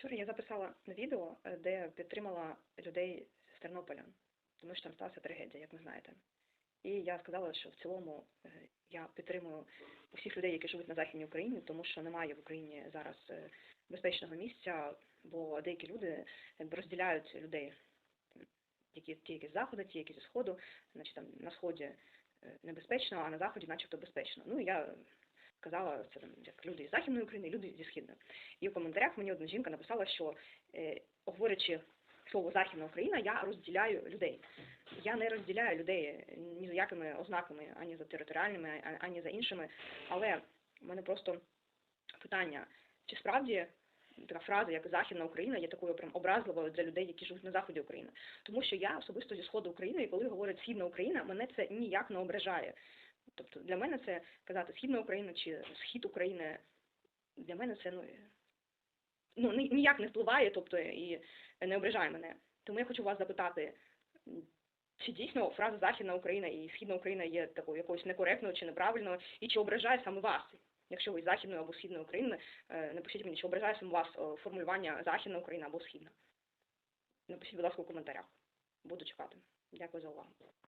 Вчора я записала відео, е, де підтримала людей з Тернополя, тому що там сталася трагедія, як ви знаєте. І я сказала, що в цілому е, я підтримую усіх людей, які живуть на Західній Україні, тому що немає в Україні зараз е, безпечного місця, бо деякі люди розділяють людей, які ті, які з заходу, ті, які зі сходу, значить там на сході небезпечно, а на заході, начебто, безпечно. Ну я сказала це там як люди з західної України, люди зі східної. І в коментарях мені одна жінка написала, що е, говорячи слово Західна Україна, я розділяю людей. Я не розділяю людей ні за якими ознаками, ані за територіальними, ані за іншими. Але в мене просто питання, чи справді така фраза, як Західна Україна, є такою прям образливою для людей, які живуть на заході України. Тому що я особисто зі сходу України, і коли говорять Східна Україна, мене це ніяк не ображає. Тобто для мене це казати Східна Україна чи Схід України, для мене це ну, ну ніяк не впливає, тобто і не ображає мене. Тому я хочу вас запитати, чи дійсно фраза Західна Україна і Східна Україна є такою якоюсь некоректною чи неправильною, і чи ображає саме вас? Якщо ви з Західної або Східної України, е, напишіть мені, чи ображає саме вас е, формулювання Західна Україна або Східна. Напишіть, будь ласка, у коментарях. Буду чекати. Дякую за увагу.